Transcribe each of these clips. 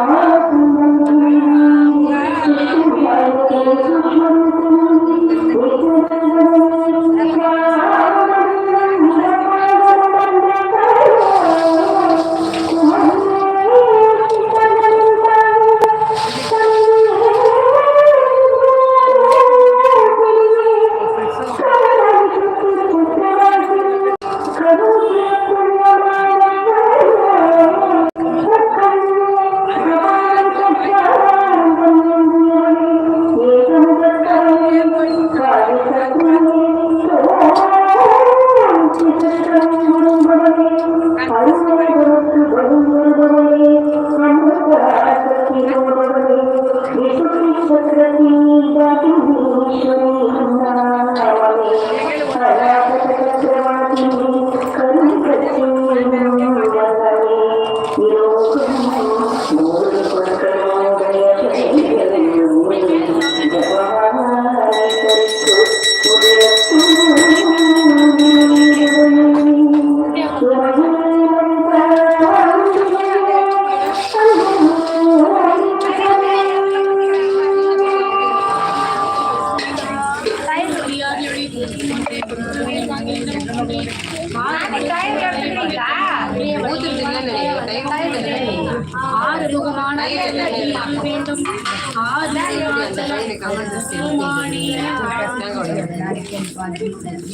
Oh,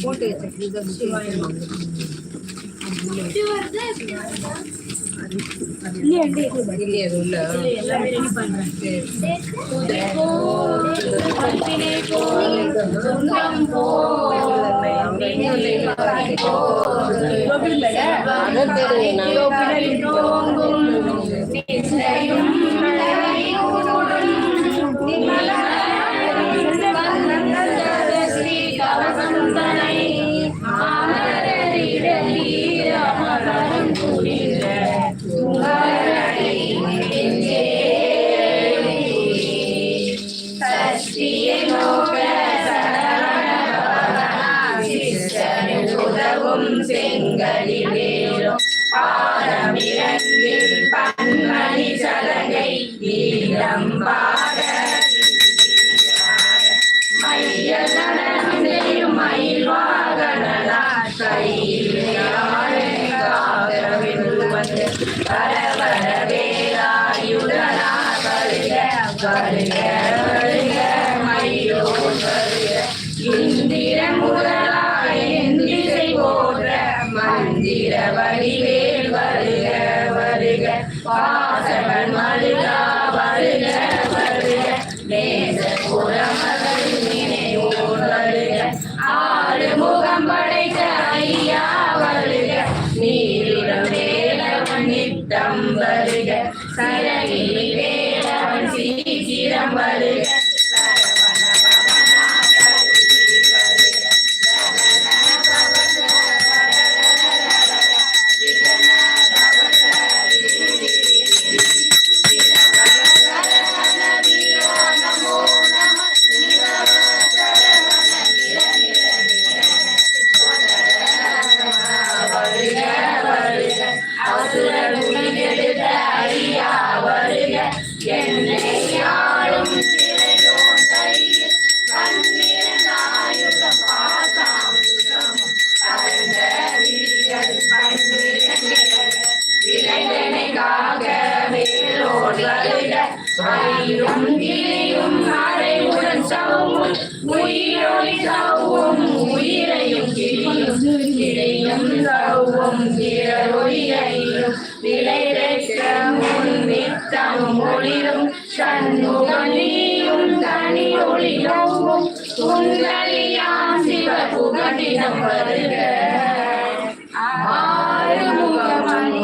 போட்டு அகத்தெரு நாங்கள் Ahora mira en mí. சிரம் வருக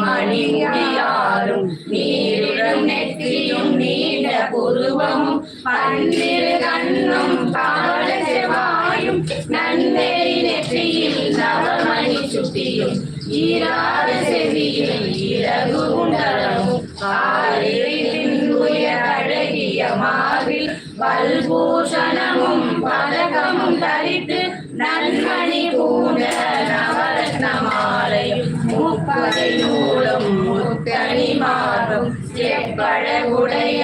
மணிமுடியாரும் நீருடன் நெற்றியும் நீண்ட புருவமும் பன்னிரு கண்ணும் பாட செவாயும் நன்னெறி நெற்றியில் நவமணி சுட்டியும் ஈராறு செவியில் இறகு உண்டலமும் ஆறின் உயர் அழகிய மார்பில் பல்பூஷணமும் பதக்கமும் தரித்து நன்மணி பூண்ட நவரத்ன மாலையும் முப்பதை நூலும் முத்தணி மாறும் செப்பழகுடைய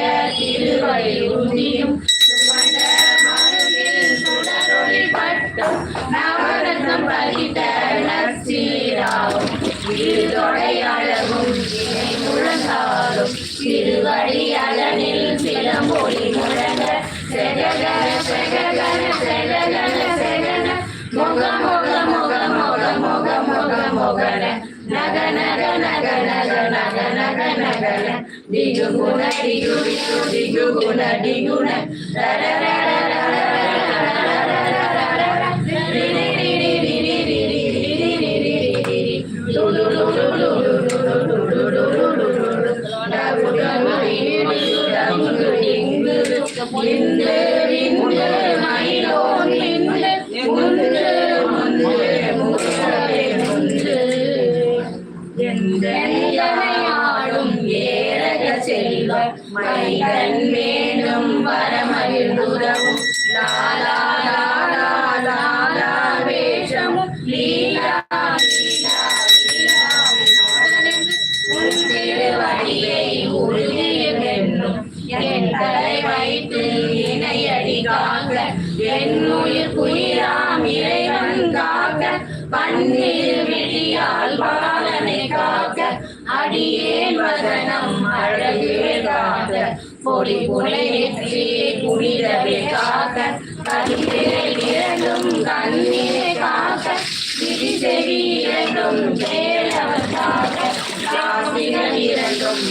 diguna diguna diguna diguna ra ra ra ra ra ra இந்த பொடி புனையே புனிதவே காக்க கதிரை இரண்டும் கண்ணீரை காக்க விரிசெவி இரண்டும் வேலவர் காக்க ராசிகள் இரண்டும்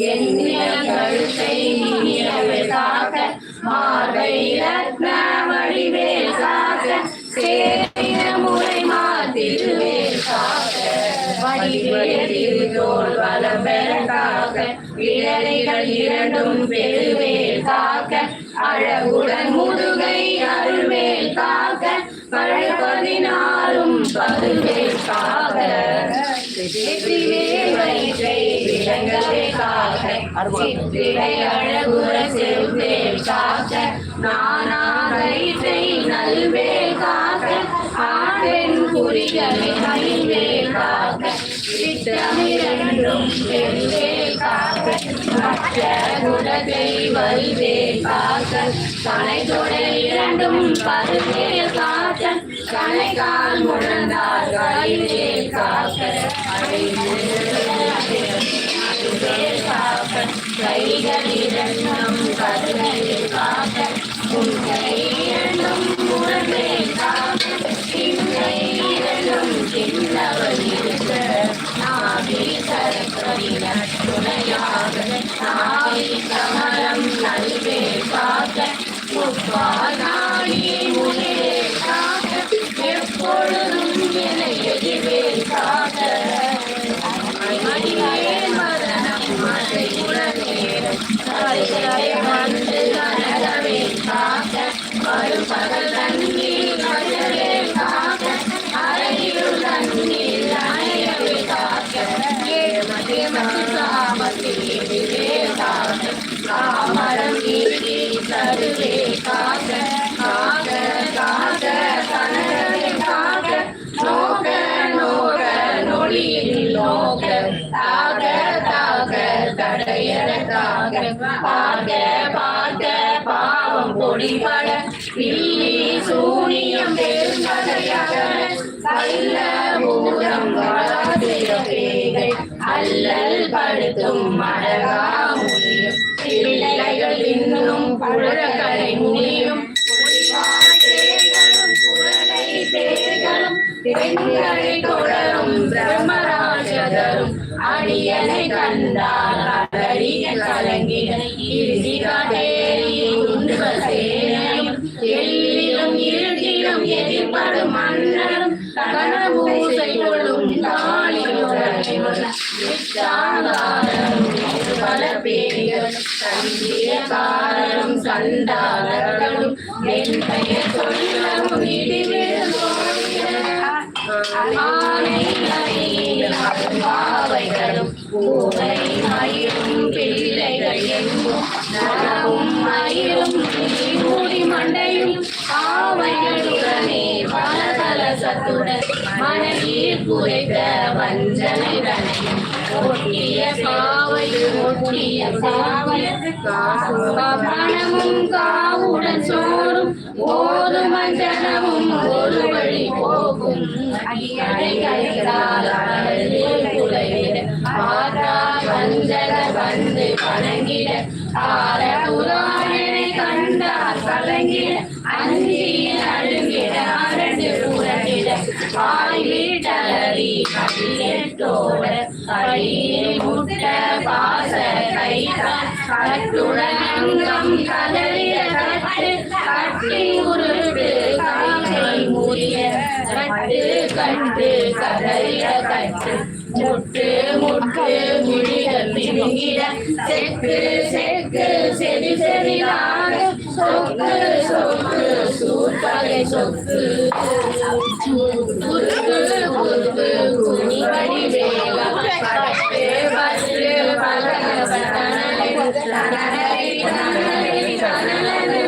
கழுத்தை இனியவே மார்பை ரத்ன வடிவேல் காக்க சேரிய முறை மாத்திருவேல் காக்க வடிவேல் வலம் பெற விரலைகள் இரண்டும் பெருவேல் காக்க அழகுடன் முதுகை அருள்வேல் காக்க பழப்பதினாலும் பருவேல் காக்க நல்வேல் காக்க ஆண்பெண் குறிகளை இரண்டும் பருவேல் காக்க. கணைகால் முழந்தால் கைவேல் காக்க அடிவேல் காக்க கைகள் இரண்டும் கருணையில் காக்க உன் கை இரண்டும் பார்க்க பார்க்க பாவம் பொடிபட பில்லி சூனியம் பெருங்கதையாக அல்ல பூரம் வளாதிர பேய்கள் அல்லல் படுத்தும் மழகா முடியும் பிள்ளைகள் இன்னும் புழக்கலை முடியும் பேர்களும் சந்திரகாரரும் சண்டாளர்களும் என் பெயர் சொல்லவும் பாவைகளும் மயிரும் பிள்ளைகள் எங்கும் நலவும் மயிரும் மண்டையும் பாவைகளுடனே சத்துடன் மனையில் குறைத்த வஞ்சனைதனையும் ஒட்டிய பாவை ஒட்டிய பணமும் காவுடன் சோறும் ஓதும் மஞ்சனமும் ஒரு வழி போகும். அடியடை கைதால் வஞ்சன வந்து வணங்கிட. ஆர புராணனை கண்டார் கலங்கிட. அஞ்சி வீட்டலறி கையெட்டோட கையில் முட்ட பாச கைதான் கட்டுடன் அங்கம் கதறிய கட்டு கட்டி உருட்டு காலை மூடிய கட்டு கட்டு கதறிய கட்டு. முட்டு முட்டு முடிகள் பிடுங்கிட. செக்கு செக்கு செடி செடியாக சொக்கு சொக்கு சூப்பகை சொக்கு. குறுக்கு குனிவடி பட்டு தனலை தனலை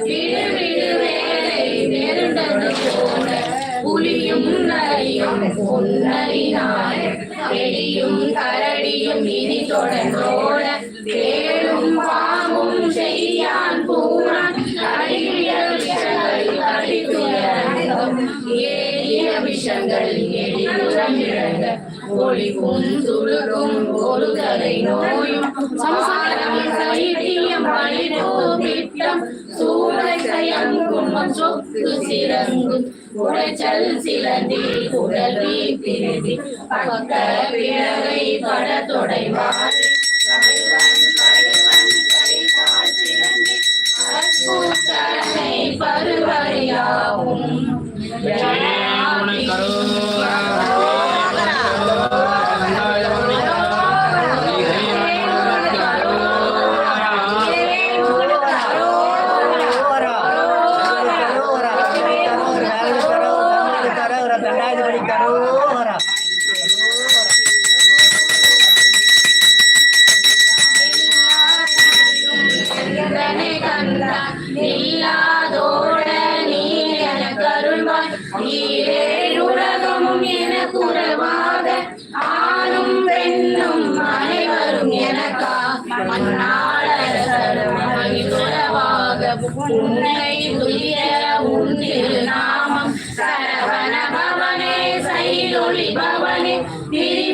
விடு விடு வேலை நெருண்டது போல புலியும் நரியும் பொன்னரினாய் வெடியும் கரடியும் இனி தொடர்ந்தோட இழங்க நோயும் சம்சாரம் சைத்தியம் சிறங்கும் உடைச்சல் சிலந்தி திருதி பக்க பட தொடைவாள் உலகமும் ஈரேழுலகமும் என குறவாக ஆணும் பெண்ணும் அனைவரும் எனக்கா? மன்னாளரசரும் உன்னை துரிய உன்னில் நாமம் சரவண பவனே சைலொளி பவனே திரி